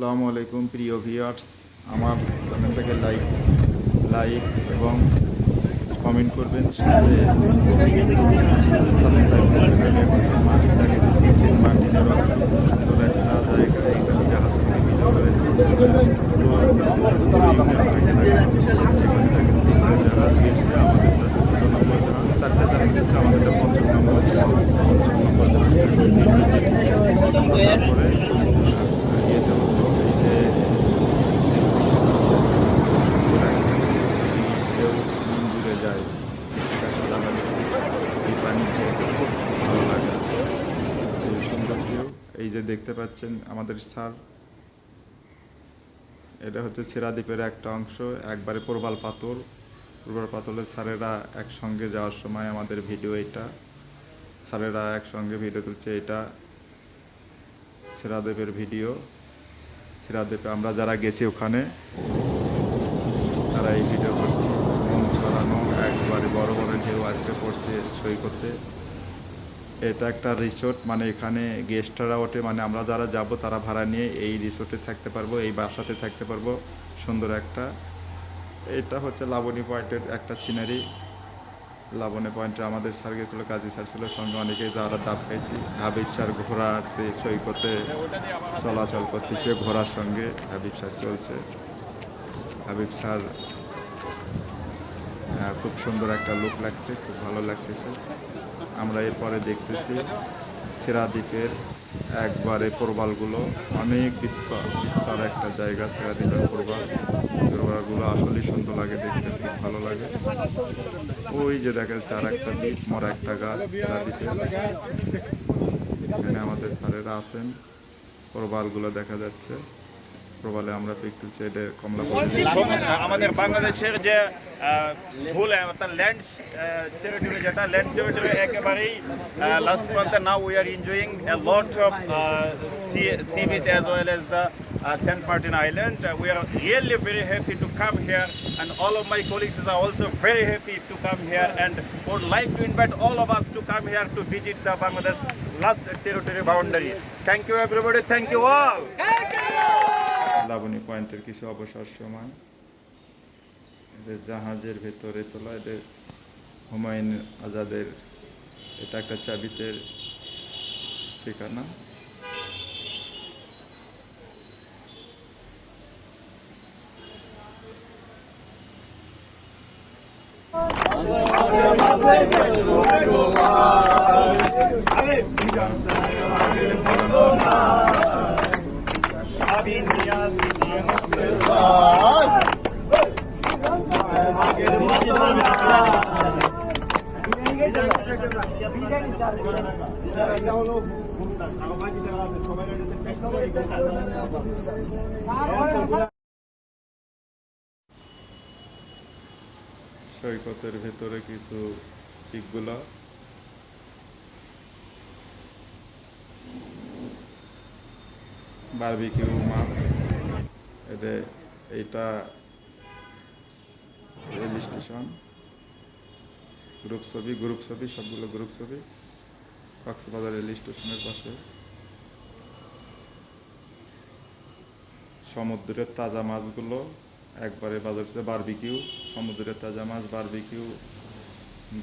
আসসালামু আলাইকুম, প্রিয় ভিউয়ার্স আমার চ্যানেলটাকে লাইক লাইক এবং কমেন্ট করবেন, সাথে সাবস্ক্রাইব করবেন। দিয়েছি সেন্ট মার্টিনের সুন্দর একটা জায়গা, এখানে জাহাজ থেকে ভিডিও করেছি জাহাজ আমাদের চারটে জাহাজ গেছে আমাদের পঞ্চম নম্বর এই সুন্দর কেউ এই যে দেখতে পাচ্ছেন আমাদের স্যার, এটা হচ্ছে সেরাদ্বীপের একটা অংশ, একবারে প্রবাল পাথর। প্রবাল পাথরের স্যারেরা একসঙ্গে যাওয়ার সময় আমাদের ভিডিও এটা। স্যারেরা একসঙ্গে ভিডিও তুলছে এটা, সেরাদ্বীপের ভিডিও। সেরাদ্বীপে আমরা যারা গেছি ওখানে, তারা এই ভিডিও করছি মন ছড়ানো একবারে বড় বড় পড়ছে সই করতে। এটা একটা রিসোর্ট মানে এখানে গেস্টরা ওঠে মানে আমরা যারা যাব, তারা ভাড়া নিয়ে এই রিসোর্টে থাকতে পারব, এই বাসাতে থাকতে পারব। সুন্দর একটা। এটা হচ্ছে লাবণী পয়েন্টের একটা সিনারি লাবণী পয়েন্টে আমাদের স্যার গেছিল, কাজী স্যার ছিল, সঙ্গে অনেকেই যারা ডাব খাইছি, হাবিব স্যার ঘোড়াতে সৈকতে চলাচল করতেছে, ঘোড়ার সঙ্গে হাবিব স্যার চলছে। হাবিব স্যার খুব সুন্দর একটা লুক লাগছে, খুব ভালো লাগতেছে। আমরা এরপরে দেখতেছি সেরাদ্বীপের একবারে প্রবালগুলো, অনেক বিস্তর, বিস্তার একটা জায়গা সেরাদ্বীপের প্রবাল। প্রবালগুলো আসলেই সুন্দর লাগে দেখতে, খুব ভালো লাগে। ওই যে দেখা আর একটা দ্বীপ, মরা একটা গাছ সেরাদ্বীপে এখানে আমাদের স্যারেরা আছেন। প্রবালগুলো দেখা যাচ্ছে। প্রবালে আমরা পিক তুলছি এটা কমলা আমাদের বাংলাদেশের যে ভুল অর্থাৎ ল্যান্ড টেরিটরি যেটা ল্যান্ড টেরিটরি একেবারেই লাস্ট প্রান্তে now we are enjoying a lot of sea beach as well as the Saint Martin island we are really very happy to come here and all of my colleagues are also very happy to come here and would like to invite all of us to come here to visit the Bangladesh last territory boundary. Thank you everybody, thank you all. Laboni পয়েন্টের কিছু অবসর সময় জাহাজের ভেতরে তোলা এদের হুমায়ুন আজাদের এটা একটা চাবিতের ঠিকানা। সৈকতের ভেতরে কিছু পিকগুলো। বারবিকিউ মাছ। এদের এইটা রেল স্টেশন। গ্রুপ ছবি গ্রুপ ছবি, সবগুলো গ্রুপ ছবি। কক্সবাজার রেল স্টেশনের পাশে। সমুদ্রের তাজা মাছগুলো, একবারে বাজার হচ্ছে বারবিকিউ সমুদ্রের তাজা মাছ বারবিকিউ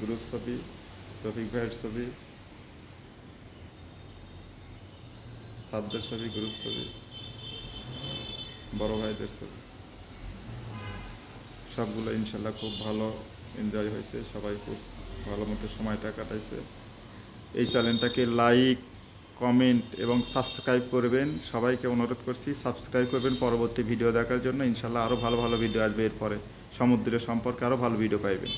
গ্রুপ ছবি রফিক ভাইয়ের ছবি সাদদের ছবি, গ্রুপ ছবি, বড় ভাইদের ছবি। সবগুলো ইনশাল্লাহ খুব ভালো এনজয় হয়েছে, সবাই খুব ভালো মতো সময়টা কাটাইছে। এই চ্যানেলটাকে লাইক কমেন্ট এবং সাবস্ক্রাইব করবেন। সবাইকে অনুরোধ করছি সাবস্ক্রাইব করবেন পরবর্তী ভিডিও দেখার জন্য। ইনশাল্লাহ আরও ভালো ভালো ভিডিও আসবে এরপরে। সমুদ্রের সম্পর্কে আরও ভালো ভিডিও পাইবেন।